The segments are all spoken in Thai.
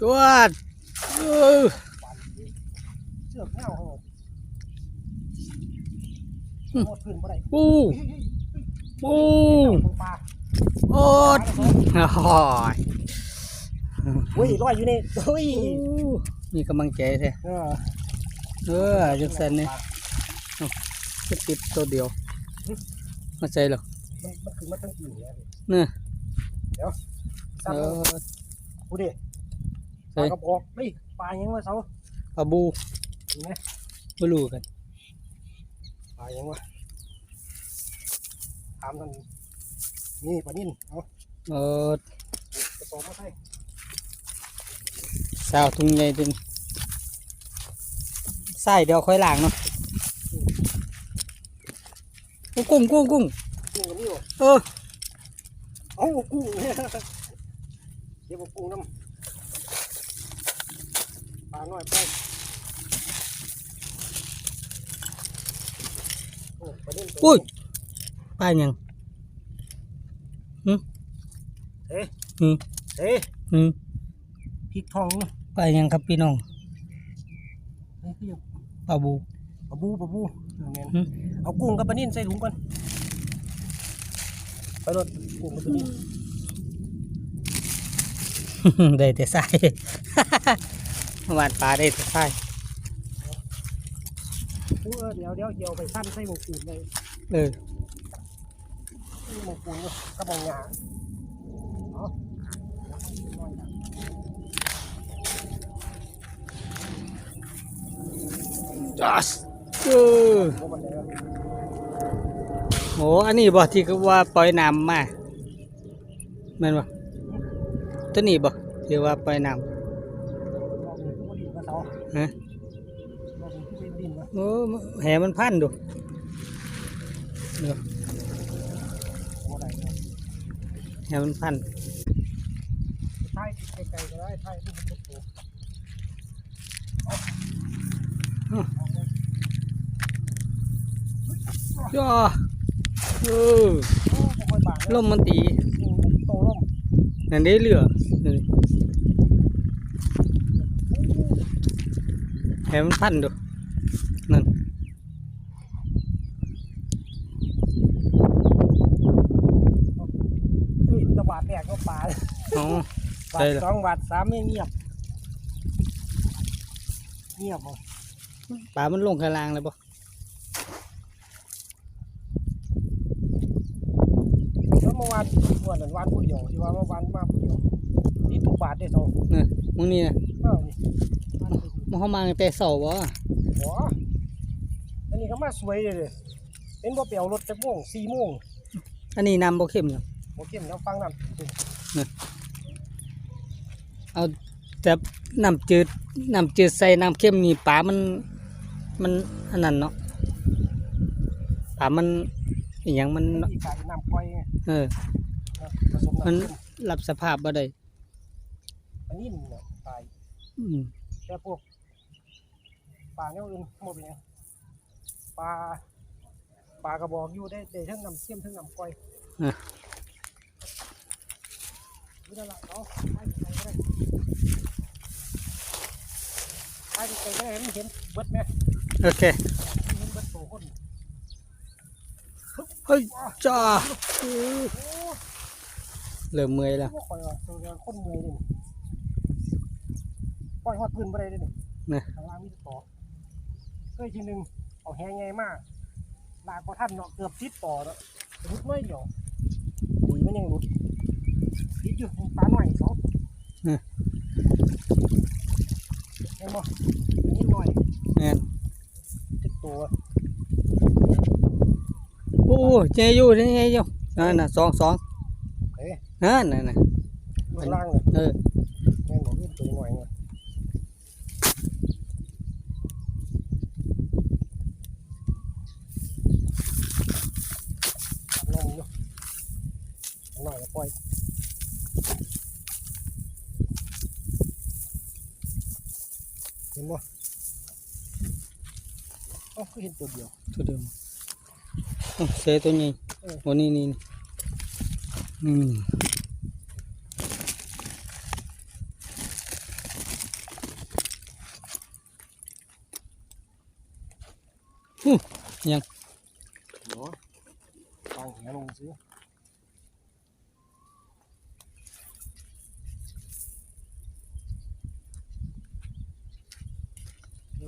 จวดเออเสือกเงาเขาหมดพื้นบ่ได้ปูปูตรงปลาโอ๊ดโอ้ยอุ้ยลอยอยู่นี่อุ้ยมีกำลังใจแท้เออเออจังซั่นนี่ก็ติดตัวเดียวมาใจเหรอมันมันคือมันตั้งกี่เนี่ยเนี่ยเดี๋ยวเอซ้ำอกูดิ ปใส่ลากระบอกเฮ้ยปลายังวะเสาปลาบูเห็นไหมบ่รู้กันปลายังวะถามกันนี่ปลานิ่นเอาเออกระสอบมาใส่สาวทุ่งใหญ่เป็นใส่เดี๋ยวค่อยล้างเนาะกุ้งกุ้งกุ้งกุ้งกับนี่วะเออเอากุ้งเนี่ยเดี๋ยวบอกกุ้งน้ำ ปลาน้อยไปโอ้ปลานิ่นตัวอุ้ยปลาหยังเอ๊ะอืมเอ๊ะอืมพริกทองนี่ปลาหยังครับพี่น้องเฮ้ยคือยังปลาบูปลาบูปลาบูเอาแม่นหืมเอากุ้งกับปลานิ่นใส่ถุงก่อนไปรถกุ้งกับปลานิ่นได้แต่ใส่ หวานปลาได้แต่ใส่เออเดี๋ยวเดี๋ยวเดี๋ยวไปสั้นใส่หมกปูนเลยเออใส่หมกปูนเนี่ยกระบอกหยาเอาน้อยนะจัสเออโอ้มันเลยโหอันนี้บ่ที่ก็ว่าปล่อยน้ำมาแม่นบ่ตัวนี้บ่ที่ว่าปล่อยน้รอบนี้คือบ่ดินมาเสาำ ฮะโอ้แหมันพันดูเดี๋ยวแหมันพันท้ายไกลๆก็ได้ท้ายที่มันเป็นตัวย่อเออโอ้บ่ค่อยบาลมมันตีนั่นได้เรือ นี่แหมันพันดูนั่นนี่ตะบาดแรกก็ปลาเลยอ๋อบาได้ทเหรอสองบาทสามไม่เงียบ เงียบบ่ปลามันลงข้างล่างเลยบ่แล้วเมื่อวานวันนั้นวันผู้เดียวที่ว่าเมื่อวานมาผู้เดียวนี่ทุกบาทได้สองนี่มึงนี่นะ เอ้านี่วันไปดูมันเข้ามาตั้งแต่เสาร์บ่หัวอันนี้ก็มาสวยเลยเลยเป็นบ่เปียวรถจักโมงสี่โมงอันนี้น้ำบ่เข้มเนาะบ่เข้มแล้วฟังน้ำเอาแต่น้ำจืดน้ำจืดใส่น้ำเข้มนี่ปลามัน มันอันนั้นเนาะปลามันอหย่างมันที่กลายเป็นน้ำก้อยไงเออนะผสมมันน้ำเข้มรับสภาพบ่ได้อันนี้มันเนี่ยตายอืมแต่พวก ปลาเนี่ยอื่นหมดไปยังปลาปลากระบอกอยู่ได้ได้ทั้งน้ำเข้มทั้งน้ำก้อยนี่นั่นแหละเอาไปไกลก็ได้ไปไกลก็ได้ให้มันเห็นเบิดไหมโอเคเห็นเบิดโตคนเฮ้ยจ้าโอ้เริ่มเมื่อยแล้วบ่ค่อยว่าตัวเดียวคนเมื่อยเลยนี่ปล่อยฮอดพื้นบ่ได้เลยนี่นะข้างล่างมีแต่ต่อเค ยทีหนึงเอาแหงไงมากลากพอท่านเนาะเกือบติดต่อเนาะรุดน้อยเดียวดีมันยังรุดติดอยู่ปลาหน่อยสองเห็นบ่นิดหน่อยแม่นติดตัวโอ้เจอยู่เจอยู่นั่นน่ะสองสองเฮ้ยนั่นน่ะน่ะข้างล่างเลยเออ เห็นบ่เอ้าก็เห็นตัวเดียว ตัวเดียวอ้เสยตัวนี้วันนี้นี่นี่หูยัง เดี๋ยวเอาหัลงซิ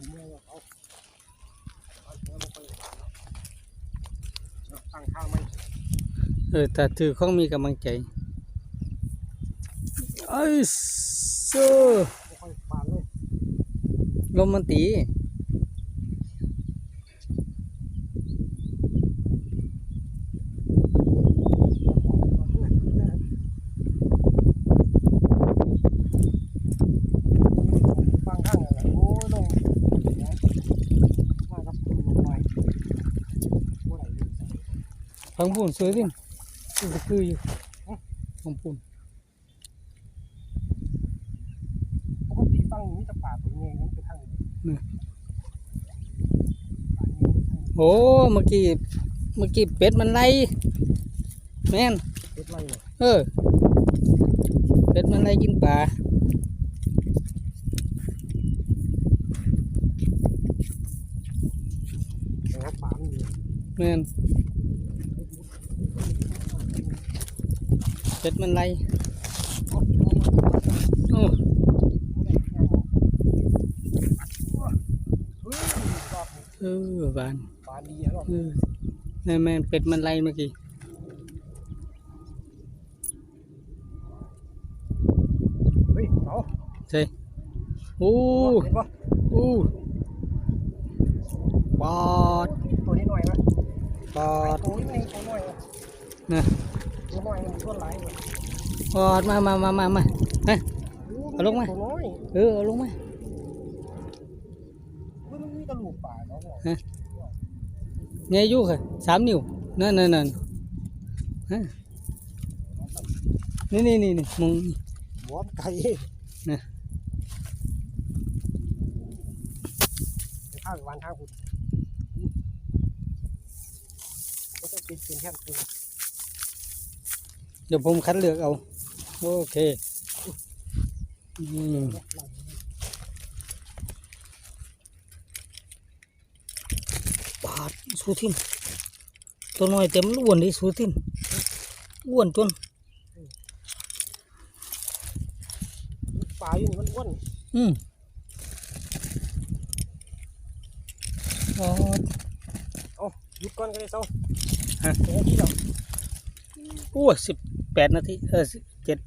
มเมื่อยแล้วเอาเอาแหลงลงไปเอาตั้งท่าไหมเออแต่ถือของมีกำลังใจไอ้โซไม่ค่อยบานเลยลมมันตี ฟังข้างอะไรโอ้ยลงมากับคุณลงไปบ่ได้เลย ฟังพูนสวยดิคือคืออยู่ฟังพูนปกติฟังนี้จะป่าตัวเงี้ยนั่นไปทางนี้ป่าเงี้ยทางนี้โอ้เมื่อกี้เมื่อกี้เป็ดมันไล่แม่นเป็ดไรเนี่ยเออเป็ดมันไล่กินปลาแต่ว่าป่ามันอยู่ แม่น เป็ดมันไล่โอ้ยโอ้บ่ได้ยังเฮ้ยรอบนี้เออบานป่าดีอะรอบเออนั่นแม่นเป็ดมันไล่เมื่อกี้เฮ้ยเอาใช่โอ้เห็นปะโอ้ปอดตัวนี้หน่อยนะปอดตัวนี้ตัวน้อยนะ นะตัวน้อยมันตัวหลายเลยปอดมามามามามาฮะเอาลงมาตัวน้อยเออเอาลงมาเฮ้ยมันมีกระดูกป่าเนาะบอกเนี่ยอยู่ค่ะสามนิ้วนั่นนั่นนั่นฮะนี่นี่นี่นี่มองบัวมันไก่นะไปข้างวันข้างคุณก็ต้องเป็นเป็นแค่คุณเดี๋ยวผมคัดเลือกเอา โอเคอืมปาดสูทินตัวน้อยเต็มนอ้วนดิสูทินอ้วนจนป่าอยู่นี่มันอ้วนอืมปอดหยุดก่อนก็ได้เจ้าฮะเดี๋ยวที่เราโอ้สิบ แปดนาทีเออสิเจ็ด